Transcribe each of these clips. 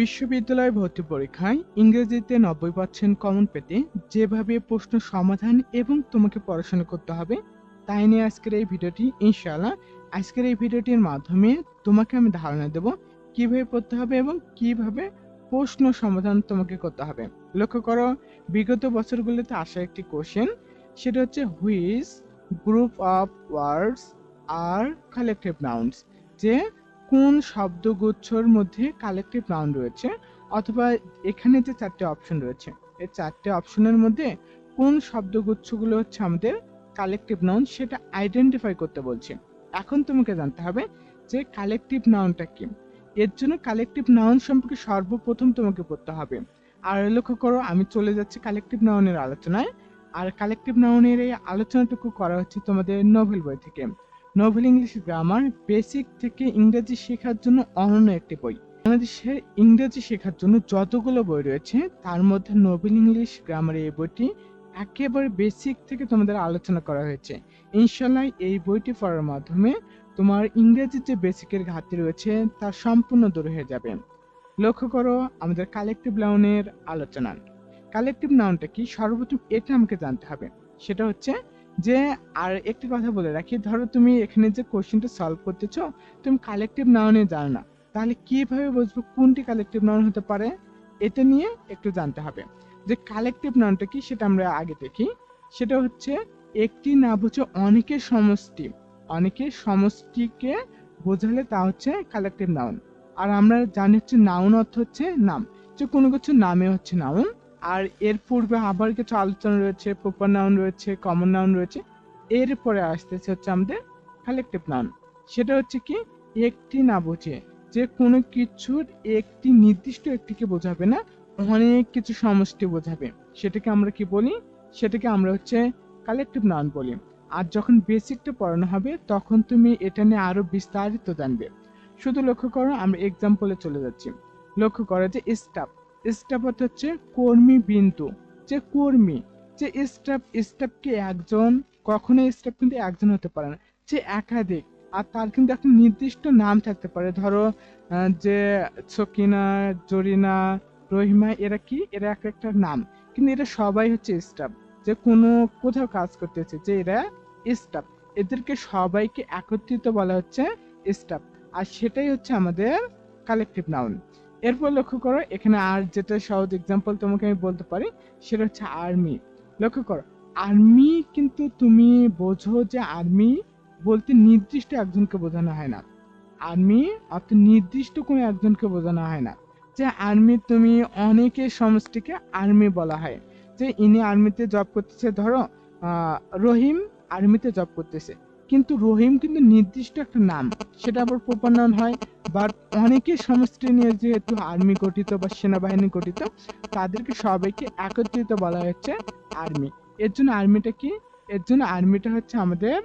বিশ্ববিদ্যালয় ভর্তি পরীক্ষায় ইংরেজিতে নব্বই পার্সেন্ট কমন পেতে যেভাবে প্রশ্ন সমাধান এবং তোমাকে পড়াশোনা করতে হবে, তাই নিয়ে আজকের এই ভিডিওটি, ইনশাআল্লাহ আজকের এই ভিডিওটির মাধ্যমে তোমাকে আমি ধারণা দেব কীভাবে পড়তে হবে এবং কীভাবে প্রশ্ন সমাধান তোমাকে করতে হবে। লক্ষ্য করো, বিগত বছরগুলোতে আসা একটি কোশ্চেন সেটা হচ্ছে which is group of words R collective nouns যে কোন শব্দগুচ্ছর মধ্যে কালেক্টিভ নাউন রয়েছে? অথবা এখানে যে চারটে অপশন রয়েছে, এই চারটে অপশনের মধ্যে কোন শব্দগুচ্ছগুলো হচ্ছে আমাদের কালেকটিভ নাউন সেটা আইডেন্টিফাই করতে বলছে। এখন তোমাকে জানতে হবে যে কালেকটিভ নাউনটা কি? এর জন্য কালেকটিভ নাউন সম্পর্কে সর্বপ্রথম তোমাকে পড়তে হবে। আর লক্ষ্য করো, আমি চলে যাচ্ছি কালেকটিভ নাউনের আলোচনায়। আর কালেকটিভ নাউনের এই আলোচনাটুকু করা হচ্ছে তোমাদের নোভেল বই থেকে। নোভেল ইংলিশ গ্রামার বেসিক থেকে ইংরেজি শেখার জন্য অনন্য একটি বই। বাংলাদেশের ইংরেজি শেখার জন্য যতগুলো বই রয়েছে, তার মধ্যে নোবেল ইংলিশ গ্রামার এই বইটি একেবারে বেসিক থেকে তোমাদের আলোচনা করা হয়েছে। ইনশাল্লাহ এই বইটি পড়ার মাধ্যমে তোমার ইংরেজির যে বেসিকের ঘাটতি রয়েছে, তা সম্পূর্ণ দূর হয়ে যাবে। লক্ষ্য করো, আমাদের কালেকটিভ নাউনের আলোচনা। কালেকটিভ নাউনটা কি? সর্বপ্রথম এটা আমাকে জানতে হবে। সেটা হচ্ছে যে, আর একটি কথা বলে রাখি, ধরো তুমি এখানে যে কোশ্চেনটা সলভ করতেছো, তুমি কালেকটিভ নাউনে জানো না। তাহলে কীভাবে বুঝব কোনটি কালেকটিভ নাউন হতে পারে? এটা নিয়ে একটু জানতে হবে। যে কালেকটিভ নাউনটা কি সেটা আমরা আগে দেখি। সেটা হচ্ছে একটি না বুঝে অনেকের সমষ্টি। অনেকের সমষ্টিকে বোঝালে তা হচ্ছে কালেকটিভ নাউন আর আমরা জানি হচ্ছে নাউন অর্থ হচ্ছে নাম। যে কোনো কিছু নামে হচ্ছে নাউন আর এর পূর্বে আবার কিছু আলোচনা রয়েছে প্রপার নাউন রয়েছে কমন নাউন রয়েছে। এরপরে আসতেছে হচ্ছে আমাদের কালেকটিভ নাউন সেটা হচ্ছে কি, একটি না বোঝে। যে কোনো কিছুর একটি নির্দিষ্ট একটিকে বোঝাবে না, অনেক কিছু সমষ্টি বোঝাবে। সেটাকে আমরা কি বলি? সেটাকে আমরা হচ্ছে কালেকটিভ নাউন বলি। আর যখন বেসিকটা পড়ানো হবে, তখন তুমি এটা নিয়ে আরও বিস্তারিত জানবে। শুধু লক্ষ্য করো, আমরা এক্সাম্পলে চলে যাচ্ছি। লক্ষ্য করো যে স্টাফ স্টাফ হচ্ছে কর্মী বিন্দু। যে কর্মী, যে স্টাফ স্টাফকে একজন কখনো স্টাফ কিন্তু একজন হতে পারে না। যে একাধিক, আর তার কিন্তু একটা নির্দিষ্ট নাম থাকতে পারে। ধরো যে সকিনা, জরিনা, রহিমা, এরা কি? এরা এক একটা নাম। কিন্তু এরা সবাই হচ্ছে স্টাফ। যে কোনো কোথাও কাজ করতেছে, যে এরা স্টাফ। এদেরকে সবাইকে একত্রিত বলা হচ্ছে স্টাফ। আর সেটাই হচ্ছে আমাদের কালেকটিভ নাউন এরপর লক্ষ্য করো, এখানে আর যেটা সহজ এক্সাম্পল তোমাকে আমি বলতে পারি, সেটা হচ্ছে আর্মি লক্ষ্য করো আর্মি কিন্তু তুমি বোঝো যে আর্মি বলতে নির্দিষ্ট একজনকে বোঝানো হয় না। আর্মি অর্থ নির্দিষ্ট কোনো একজনকে বোঝানো হয় না। যে আর্মি তুমি অনেকের সমষ্টিকে আর্মি বলা হয়। যে ইনি আর্মিতে জব করতেছে, ধরো রহিম আর্মিতে জব করতেছে। রহিম কিন্তু নির্দিষ্ট একটা নাম। সেটা আবার প্রপার নাম হয় বাট অনেকের সমষ্টি নিয়ে যেহেতু আর্মি গঠিত বা সেনাবাহিনী গঠিত, তাদেরকে সবাইকে একত্রিত বলা হচ্ছে আর্মি এর জন্য আর্মিটা কি? এর জন্য আর্মিটা হচ্ছে আমাদের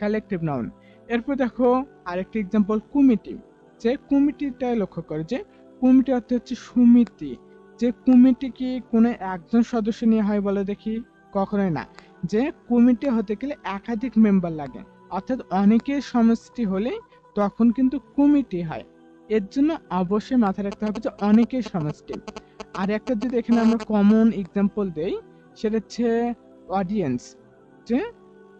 কালেকটিভ নাউন এরপর দেখো আরেকটি এক্সাম্পল কুমিটি যে কমিটিটাই লক্ষ্য করে যে কুমিটি অর্থ হচ্ছে সমিতি। যে কমিটি কি কোনো একজন সদস্য নিয়ে হয় বলে দেখি, কখনোই না। যে কমিটি হতে গেলে একাধিক মেম্বার লাগে। অর্থাৎ অনেকের সমষ্টি হলে তখন কিন্তু কমিটি হয়। এর জন্য অবশ্যই মাথায় রাখতে হবে যে অনেকের সমষ্টি। আর একটা যদি এখানে আমরা কমন এক্সাম্পল দেই, সেটা হচ্ছে অডিয়েন্স যে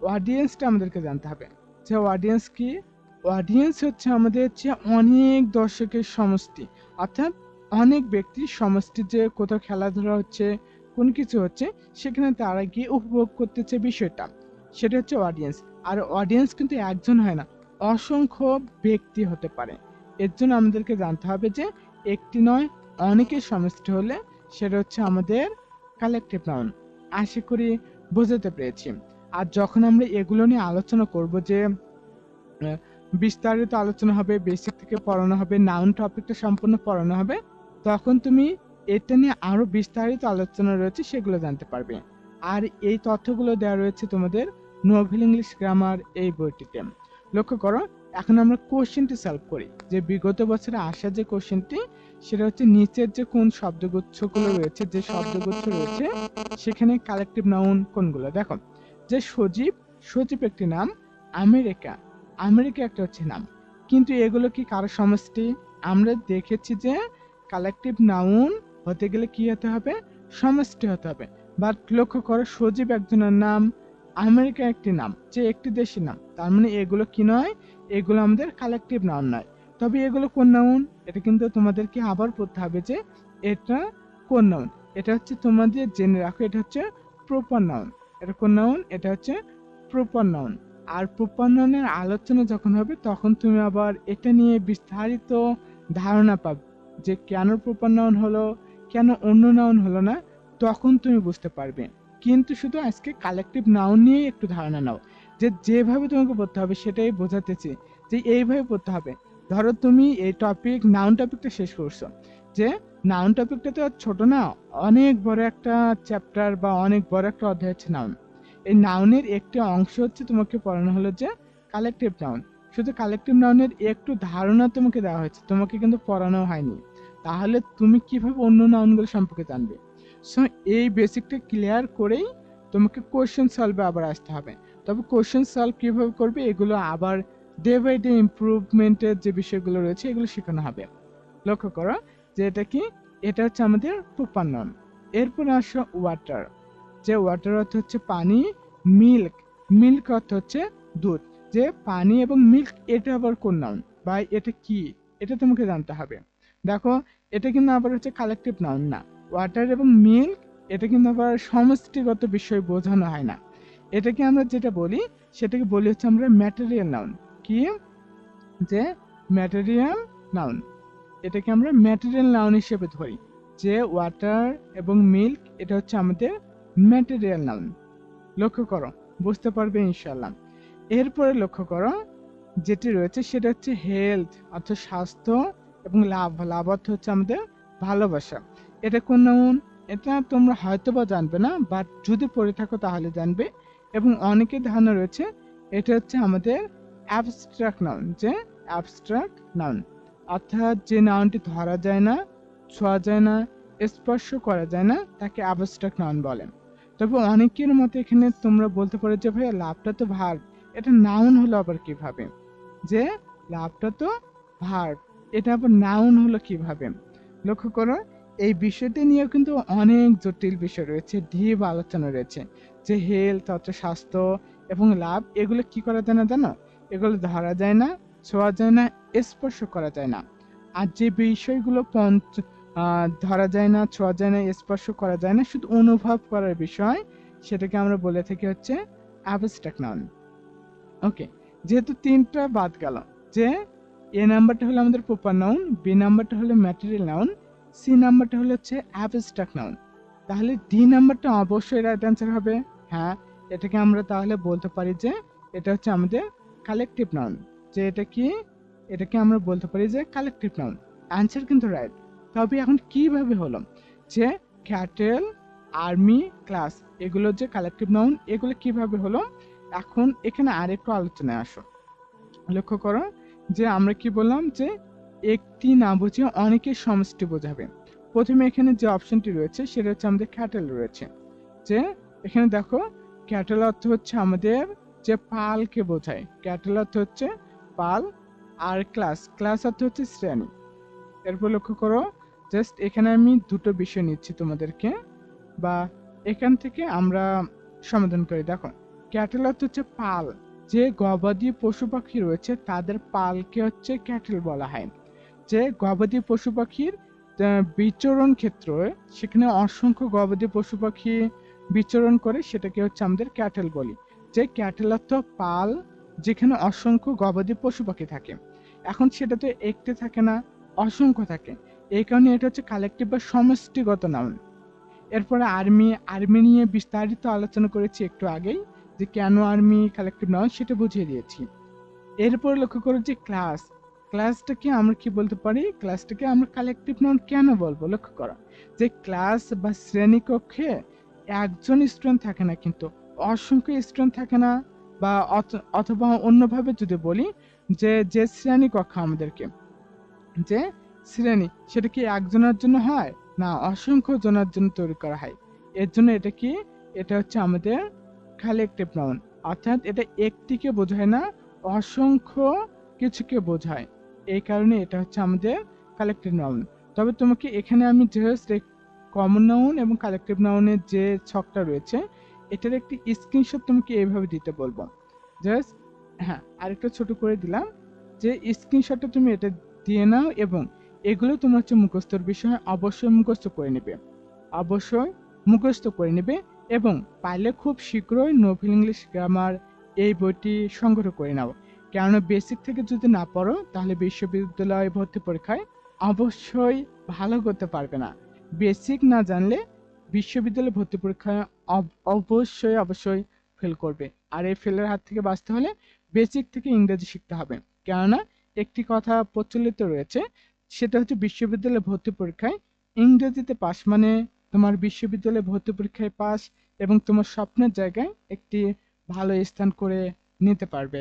অডিয়েন্সটা আমাদেরকে জানতে হবে। যে অডিয়েন্স কি? অডিয়েন্স হচ্ছে আমাদের হচ্ছে অনেক দর্শকের সমষ্টি। অর্থাৎ অনেক ব্যক্তির সমষ্টি যে কোথাও খেলাধুলা হচ্ছে কোন কিছু হচ্ছে, সেখানে তারা গিয়ে উপভোগ করতেছে বিষয়টা। সেটা হচ্ছে অডিয়েন্স আর অডিয়েন্স কিন্তু একজন হয় না, অসংখ্য ব্যক্তি হতে পারে। এর জন্য আমাদেরকে জানতে হবে যে একটি নয় অনেকের সমষ্টি হলে সেটা হচ্ছে আমাদের কালেকটিভ নাউন আশা করি বোঝাতে পেরেছি। আর যখন আমরা এগুলো নিয়ে আলোচনা করব যে বিস্তারিত আলোচনা হবে বেসিক থেকে পড়ানো হবে নাউন টপিকটা সম্পূর্ণ পড়ানো হবে, তখন তুমি এটা নিয়ে আরও বিস্তারিত আলোচনা রয়েছে সেগুলো জানতে পারবে। আর এই তথ্যগুলো দেওয়া রয়েছে তোমাদের নোভেল ইংলিশ গ্রামার এই বইটিতে। লক্ষ্য করো এখন আমরা কোশ্চেনটি সলভ করি। যে বিগত বছরে আসা যে কোশ্চেনটি সেটা হচ্ছে নিচের যে কোন শব্দগুচ্ছগুলো রয়েছে যে শব্দগুচ্ছ রয়েছে সেখানে কালেকটিভ নাউন কোনগুলো? দেখো যে সজীব সজীব একটি নাম আমেরিকা। আমেরিকা একটা হচ্ছে নাম। কিন্তু এগুলো কি কারও সমষ্টি? আমরা দেখেছি যে কালেকটিভ নাউন হতে গেলে কি হতে হবে? সমষ্টি হতে হবে। বাট লক্ষ্য করো, সজীব একজনের নাম আমেরিকা একটি নাম, যে একটি দেশের নাম। তার মানে এগুলো কি নয়? এগুলো আমাদের কালেকটিভ নাউন নয়। তবে এগুলো কোন নাউন এটা কিন্তু তোমাদেরকে আবার পড়তে হবে যে এটা কোন নাউন এটা হচ্ছে তোমাদের জেনে রাখো, এটা হচ্ছে প্রপার নাউন এটা কোন নাউন এটা হচ্ছে প্রপার নাউন আর প্রপার নাউনের আলোচনা যখন হবে, তখন তুমি আবার এটা নিয়ে বিস্তারিত ধারণা পাবে যে কেন প্রপার নাউন হলো কেন অন্য নাউন হলো না, তখন তুমি বুঝতে পারবে। কিন্তু শুধু আজকে কালেকটিভ নাউন নিয়ে একটু ধারণা নাও, যে যেভাবে তোমাকে পড়তে হবে সেটাই বোঝাতেছি যে এইভাবে পড়তে হবে। ধরো তুমি এই টপিক নাউন টপিকটা শেষ করছ, যে নাউন টপিকটা তো ছোট না, অনেক বড় একটা চ্যাপ্টার বা অনেক বড় একটা অধ্যায় হচ্ছে নাউন এই নাউনের একটি অংশ হচ্ছে তোমাকে পড়ানো হলো যে কালেকটিভ নাউন শুধু কালেকটিভ নাউনের একটু ধারণা তোমাকে দেওয়া হয়েছে, তোমাকে কিন্তু পড়ানো হয়নি। তাহলে তুমি কীভাবে অন্য নাউনগুলো সম্পর্কে জানবে? সো এই বেসিকটা ক্লিয়ার করেই তোমাকে কোশ্চেন সলভে আবার আসতে হবে। তবে কোশ্চেন সলভ কীভাবে করবে? এগুলো আবার ডে বাই ডে ইমপ্রুভমেন্টের যে বিষয়গুলো রয়েছে, এগুলো শেখানো হবে। লক্ষ্য করো যে এটা কি? এটা হচ্ছে আমাদের প্রপার নাউন এরপরে আসো ওয়াটার যে ওয়াটার অর্থ হচ্ছে পানি মিল্ক মিল্ক অর্থ হচ্ছে দুধ। যে পানি এবং মিল্ক এটা আবার কোন নাম বা এটা কি? এটা তোমাকে জানতে হবে। দেখো, এটা কিন্তু আবার হচ্ছে কালেকটিভ নাউন না। ওয়াটার এবং মিল্ক এটা কিন্তু আবার সমষ্টিগত বিষয় বোঝানো হয় না। এটাকে আমরা যেটা বলি, সেটাকে বলি হচ্ছে আমরা ম্যাটেরিয়াল নাউন কি? যে ম্যাটেরিয়াল নাউন এটাকে আমরা ম্যাটেরিয়াল নাউন হিসেবে ধরি। যে ওয়াটার এবং মিল্ক এটা হচ্ছে আমাদের ম্যাটেরিয়াল নাউন লক্ষ্য করো, বুঝতে পারবে ইনশাল্লাহ এরপরে লক্ষ্য করো, যেটি রয়েছে সেটা হচ্ছে হেলথ অর্থাৎ স্বাস্থ্য এবং লাভ লাভ অর্থ হচ্ছে আমাদের ভালোবাসা। এটা কোন নাউন এটা তোমরা হয়তো বা জানবে না বাট যদি পড়ে থাকো তাহলে জানবে। এবং অনেকের ধারণা রয়েছে, এটা হচ্ছে আমাদের অ্যাবস্ট্রাক্ট নাউন যে অ্যাবস্ট্রাক্ট নাউন অর্থাৎ যে নাউনটি ধরা যায় না, ছোঁয়া যায় না, স্পর্শ করা যায় না, তাকে অ্যাবস্ট্রাক্ট নাউন বলে। তবে অনেকের মতে এখানে তোমরা বলতে পারো যে, ভাইয়া, লাভটা তো ভার। এটা নাউন হলো আবার কীভাবে? যে, লাভটা তো ভার। এটা আবার নাউন হলো কীভাবে? লক্ষ্য করো, এই বিষয়টি নিয়েও কিন্তু অনেক জটিল বিষয় রয়েছে ডিপ আলোচনা রয়েছে। যে হেলথ অর্থাৎ স্বাস্থ্য এবং লাভ, এগুলো কি করা যায় না জানো? এগুলো ধরা যায় না, ছোঁয়া যায় না, স্পর্শ করা যায় না। আর যে বিষয়গুলো পঞ্চ ধরা যায় না, ছোঁয়া যায় না, স্পর্শ করা যায় না, শুধু অনুভব করার বিষয়, সেটাকে আমরা বলে থাকি হচ্ছে অ্যাবস্ট্রাক্ট নাউন ওকে যেহেতু তিনটা বাদ গেল, যে এ নাম্বারটা হলো আমাদের প্রপার নাউন বি নাম্বারটা হলো ম্যাটেরিয়াল নাউন সি নাম্বারটা হলো হচ্ছে অ্যাবস্ট্রাক্ট নাউন তাহলে ডি নাম্বারটা অবশ্যই রাইট অ্যান্সার হবে। হ্যাঁ এটাকে আমরা তাহলে বলতে পারি যে এটা হচ্ছে আমাদের কালেকটিভ নাউন যে এটা কি? এটাকে আমরা বলতে পারি যে কালেকটিভ নাউন অ্যান্সার কিন্তু রাইট তবে এখন কীভাবে হলো? যে ক্যাটেল আর্মি ক্লাস এগুলো যে কালেকটিভ নাউন এগুলো কীভাবে হলো? এখন এখানে আরেকটু আলোচনায় আসো। লক্ষ্য করো যে আমরা কি বললাম যে একটি না বুঝে অনেকের সমষ্টি বোঝাবে। প্রথমে এখানে যে অপশনটি রয়েছে, সেটা হচ্ছে আমাদের ক্যাটেল রয়েছে। যে এখানে দেখো ক্যাটেল অর্থ হচ্ছে আমাদের যে পালকে বোঝায়। ক্যাটেল অর্থ হচ্ছে পাল আর ক্লাস ক্লাস অর্থ হচ্ছে শ্রেণি। এরপর লক্ষ্য করো জাস্ট এখানে আমি দুটো বিষয় নিচ্ছি তোমাদেরকে, বা এখান থেকে আমরা সমাধান করি। দেখো ক্যাটেল অর্থ হচ্ছে পাল। যে গবাদি পশু পাখি রয়েছে, তাদের পালকে হচ্ছে ক্যাটেল বলা হয়। যে গবাদি পশু পাখির বিচরণ ক্ষেত্র, সেখানে অসংখ্য গবাদি পশু পাখি বিচরণ করে, সেটাকে হচ্ছে আমাদের ক্যাটেল বলি। যে ক্যাটেল অর্থ পাল, যেখানে অসংখ্য গবাদি পশু পাখি থাকে। এখন সেটা তো একটি থাকে না, অসংখ্য থাকে। এই কারণে এটা হচ্ছে কালেকটিভ বা সমষ্টিগত নাউন এরপরে আর্মি আর্মি নিয়ে বিস্তারিত আলোচনা করেছি একটু আগেই। যে কেন আর্মি কালেকটিভ নাউন সেটা বুঝিয়ে দিয়েছি। এরপর লক্ষ্য করো যে ক্লাস ক্লাসটাকে আমরা কি বলতে পারি? ক্লাসটাকে আমরা কালেকটিভ নাউন কেন বলব? লক্ষ্য করো যে ক্লাস বা শ্রেণীকক্ষে একজন স্টুডেন্ট থাকে না কিন্তু অসংখ্য স্টুডেন্ট থাকে না বা অথ- অথবা অন্যভাবে যদি বলি যে যে শ্রেণি কক্ষ আমাদেরকে, যে শ্রেণি সেটা কি একজনের জন্য হয়? না, অসংখ্য জনের জন্য তৈরি করা হয়। এর জন্য এটা কি? এটা হচ্ছে আমাদের কালেকটিভ নাউন অর্থাৎ এটা একটিকে বোঝায় না, অসংখ্য কিছুকে বোঝায়। এই কারণে এটা হচ্ছে আমাদের কালেকটিভ নাউন তবে তোমাকে এখানে আমি জাস্ট কমন নাউন এবং কালেক্টিভ নাউনের যে ছকটা রয়েছে, এটার একটি স্ক্রিনশট তোমাকে এইভাবে দিতে বলব। জাস্ট হ্যাঁ আরেকটা ছোট করে দিলাম। যে স্ক্রিনশটটা তুমি এটা দিয়ে নাও এবং এগুলো তোমার হচ্ছে মুখস্থর বিষয়, অবশ্যই মুখস্থ করে নেবে। অবশ্যই মুখস্থ করে নেবে। এবং পারলে খুব শীঘ্রই নোভেল ইংলিশ গ্রামার এই বইটি সংগ্রহ করে নাও। কেননা বেসিক থেকে যদি না পড়ো, তাহলে বিশ্ববিদ্যালয় ভর্তি পরীক্ষায় অবশ্যই ভালো করতে পারবে না। বেসিক না জানলে বিশ্ববিদ্যালয় ভর্তি পরীক্ষায় অব- অবশ্যই অবশ্যই ফেল করবে। আর এই ফেলের হাত থেকে বাঁচতে হলে বেসিক থেকে ইংরেজি শিখতে হবে। কেননা একটি কথা প্রচলিত রয়েছে, সেটা হচ্ছে বিশ্ববিদ্যালয় ভর্তি পরীক্ষায় ইংরেজিতে পাস মানে তোমার বিশ্ববিদ্যালয়ে ভর্তি পরীক্ষায় পাস এবং তোমার স্বপ্নের জায়গায় একটি ভালো স্থান করে নিতে পারবে।